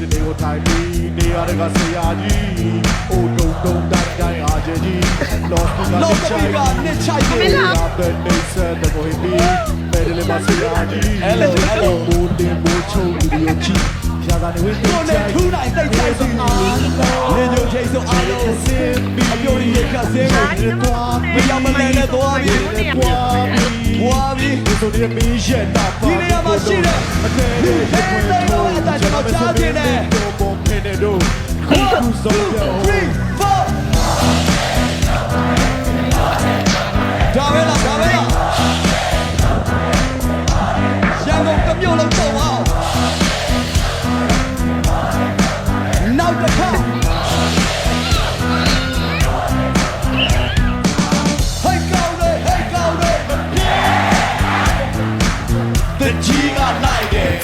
တနေ့ကိုထိုင်ပြီးနေရတဲ့ကဆရာကြီးအိုတုံတုံတိုင်းတိုင်းအားကြီးကြီး lost ကလောနေကချိုပီင်ကနှစ်ချိုက်မေတယ်လာတဲ့နေဆက်တဲ့ကိုပြီးမယ်တယ်မဆရာကြီးဘူတင်ဘူချုံဒီယချီဖြာကနေဝင်ကိုနဲ့ထူးနိုင်တိတ်ချိုက်စီလင်းညိုချိတ်ဆိုအားလုံးစင်ပြီးအပြိုရည်ခတ်စင်းကိုသွားမရောက်မလဲနဲ့သွားပြီသွားပြီးဝါပြီဒီဆိုဒီမင်းရဲ့တာပါဒီနေရာမှာရှိတဲ့အထဲလေး chuyên đề One, two, three, four Đó biết là, đó biết là Nhà ngục cấm nhiều lòng tổ hào Now the count The G got lighted